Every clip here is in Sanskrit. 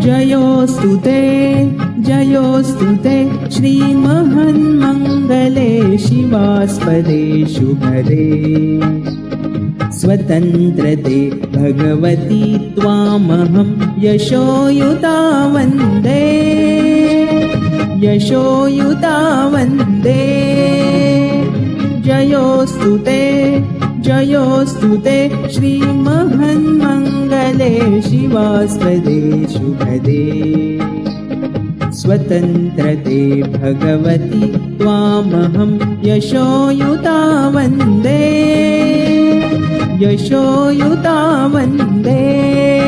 जयोऽस्तु ते जयोऽस्तु ते श्रीमहन्मङ्गले शिवास्पदे शुभदे। स्वतन्त्रते भगवती त्वामहं यशोयुता वन्दे। यशोयुता वन्दे। जयोऽस्तु ते जयोऽस्तु ते श्रीमहन्मङ्गले शिवास्पदे शुभदे। स्वतन्त्रते भगवति त्वामहं यशोयुता वन्दे। यशोयुता वन्दे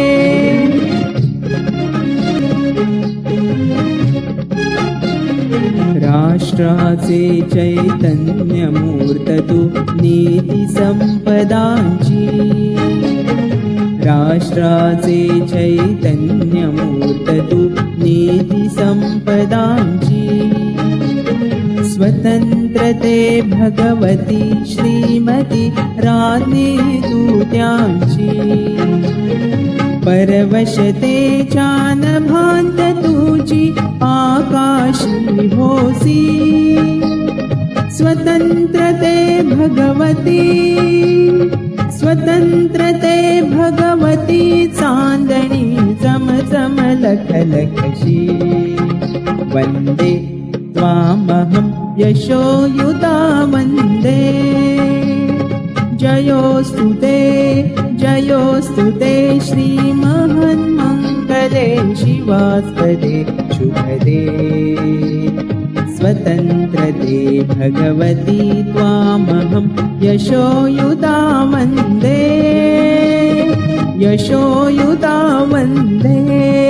राष्ट्राचे चैतन्यमूर्ततु नीतिसम्पदाञ्ची। राष्ट्राचे चैतन्यमूर्ततु नीतिसम्पदाञ्ची। स्वतन्त्रते भगवती श्रीमती दूत्यांची परवशते चानभान्त स्वतन्त्रते भगवती। स्वतन्त्रते भगवती लख लखशी वन्दे त्वामहं यशोयुता वन्दे जयोऽस्तु ते जयोऽस्तु ते श्रीमहन्मङ्गले। शिवास्पदे शुभदे स्वतन्त्रते भगवती त्वामहं यशोयुता वन्दे यशोयुता वन्दे